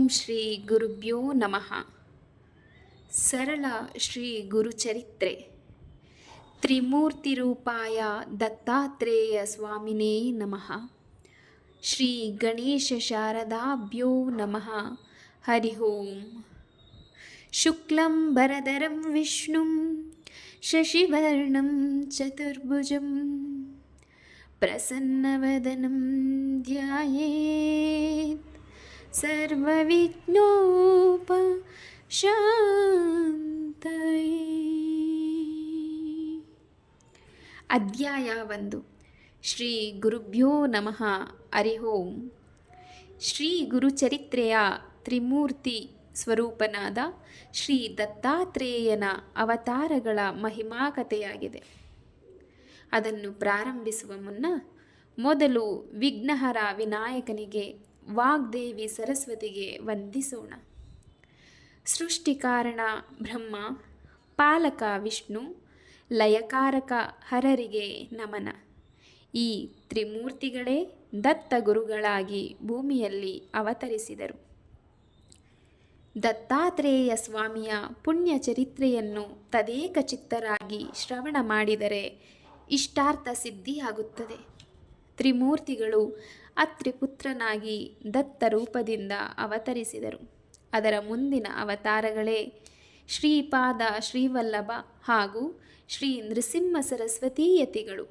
ं श्रीगुरुभ्यो नमः। सरल श्रीगुरुचरित्रे त्रिमूर्तिरूपाय दत्तात्रेयस्वामिने नमः। श्रीगणेशारदाभ्यो नमः। हरिः शुक्लं भरदरं विष्णुं शशिवर्णं चतुर्भुजं प्रसन्नवदनं ध्याये ಸರ್ವವಿಘ್ನೋಪ ಶಾಂತೈ ಅಧ್ಯಾಯ ಒಂದು. ಶ್ರೀ ಗುರುಭ್ಯೋ ನಮಃ. ಹರಿ ಓಂ. ಶ್ರೀ ಗುರುಚರಿತ್ರೆಯ ತ್ರಿಮೂರ್ತಿ ಸ್ವರೂಪನಾದ ಶ್ರೀ ದತ್ತಾತ್ರೇಯನ ಅವತಾರಗಳ ಮಹಿಮಾ ಕಥೆಯಾಗಿದೆ ಅದನ್ನು ಪ್ರಾರಂಭಿಸುವ ಮುನ್ನ ಮೊದಲು ವಿಘ್ನಹರ ವಿನಾಯಕನಿಗೆ ವಾಗ್ದೇವಿ ಸರಸ್ವತಿಗೆ ವಂದಿಸೋಣ. ಸೃಷ್ಟಿಕಾರಣ ಬ್ರಹ್ಮ, ಪಾಲಕ ವಿಷ್ಣು, ಲಯಕಾರಕ ಹರರಿಗೆ ನಮನ. ಈ ತ್ರಿಮೂರ್ತಿಗಳೇ ದತ್ತ ಗುರುಗಳಾಗಿ ಭೂಮಿಯಲ್ಲಿ ಅವತರಿಸಿದರು. ದತ್ತಾತ್ರೇಯ ಸ್ವಾಮಿಯ ಪುಣ್ಯ ಚರಿತ್ರೆಯನ್ನು ತದೇಕ ಚಿತ್ತರಾಗಿ ಶ್ರವಣ ಮಾಡಿದರೆ ಇಷ್ಟಾರ್ಥ ಸಿದ್ಧಿಯಾಗುತ್ತದೆ. ತ್ರಿಮೂರ್ತಿಗಳು ಅತ್ರಿಪುತ್ರನಾಗಿ ದತ್ತ ರೂಪದಿಂದ ಅವತರಿಸಿದರು. ಅದರ ಮುಂದಿನ ಅವತಾರಗಳೇ ಶ್ರೀಪಾದ ಶ್ರೀವಲ್ಲಭ ಹಾಗೂ ಶ್ರೀ ನೃಸಿಂಹ ಸರಸ್ವತೀಯತಿಗಳು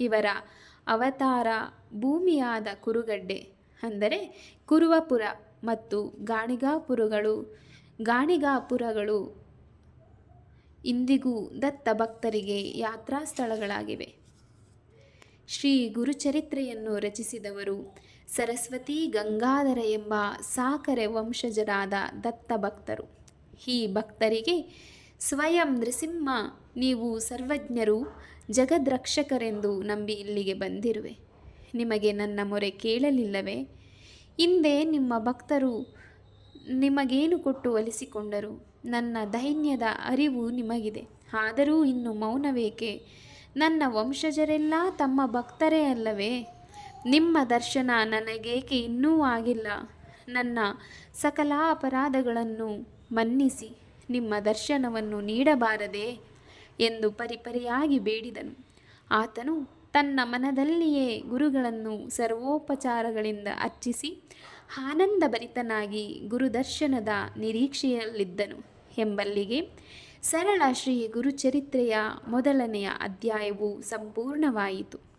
ಇವರ ಅವತಾರ ಭೂಮಿಯಾದ ಕುರುಗಡ್ಡೆ, ಅಂದರೆ ಕುರುವಪುರ ಮತ್ತು ಗಾಣಿಗಾಪುರಗಳು ಗಾಣಿಗಾಪುರಗಳು ಇಂದಿಗೂ ದತ್ತ ಭಕ್ತರಿಗೆ ಯಾತ್ರಾ ಸ್ಥಳಗಳಾಗಿವೆ. ಶ್ರೀ ಗುರುಚರಿತ್ರೆಯನ್ನು ರಚಿಸಿದವರು ಸರಸ್ವತಿ ಗಂಗಾಧರ ಎಂಬ ಸಾಕರೆ ವಂಶಜರಾದ ದತ್ತ ಭಕ್ತರು. ಈ ಭಕ್ತರಿಗೆ ಸ್ವಯಂ ನೃಸಿಂಹ, ನೀವು ಸರ್ವಜ್ಞರು, ಜಗದ್ರಕ್ಷಕರೆಂದು ನಂಬಿ ಇಲ್ಲಿಗೆ ಬಂದಿರುವೆ. ನಿಮಗೆ ನನ್ನ ಮೊರೆ ಕೇಳಲಿಲ್ಲವೇ? ಹಿಂದೆ ನಿಮ್ಮ ಭಕ್ತರು ನಿಮಗೇನು ಕೊಟ್ಟು ಒಲಿಸಿಕೊಂಡರು? ನನ್ನ ದೈನ್ಯದ ಅರಿವು ನಿಮಗಿದೆ. ಆದರೂ ಇನ್ನು ಮೌನವೇಕೆ? ನನ್ನ ವಂಶಜರೆಲ್ಲ ತಮ್ಮ ಭಕ್ತರೇ ಅಲ್ಲವೇ? ನಿಮ್ಮ ದರ್ಶನ ನನಗೇಕೆ ಇನ್ನೂ ಆಗಿಲ್ಲ. ನನ್ನ ಸಕಲ ಅಪರಾಧಗಳನ್ನು ಮನ್ನಿಸಿ ನಿಮ್ಮ ದರ್ಶನವನ್ನು ನೀಡಬಾರದೆ ಎಂದು ಪರಿಪರಿಯಾಗಿ ಬೇಡಿದನು. ಆತನು ತನ್ನ ಮನದಲ್ಲಿಯೇ ಗುರುಗಳನ್ನು ಸರ್ವೋಪಚಾರಗಳಿಂದ ಅರ್ಚಿಸಿ ಆನಂದಭರಿತನಾಗಿ ಗುರುದರ್ಶನದ ನಿರೀಕ್ಷೆಯಲ್ಲಿದ್ದನು. ಎಂಬಲ್ಲಿಗೆ ಸರಳ ಶ್ರೀ ಗುರುಚರಿತ್ರೆಯ ಮೊದಲನೆಯ ಅಧ್ಯಾಯವು ಸಂಪೂರ್ಣವಾಯಿತು.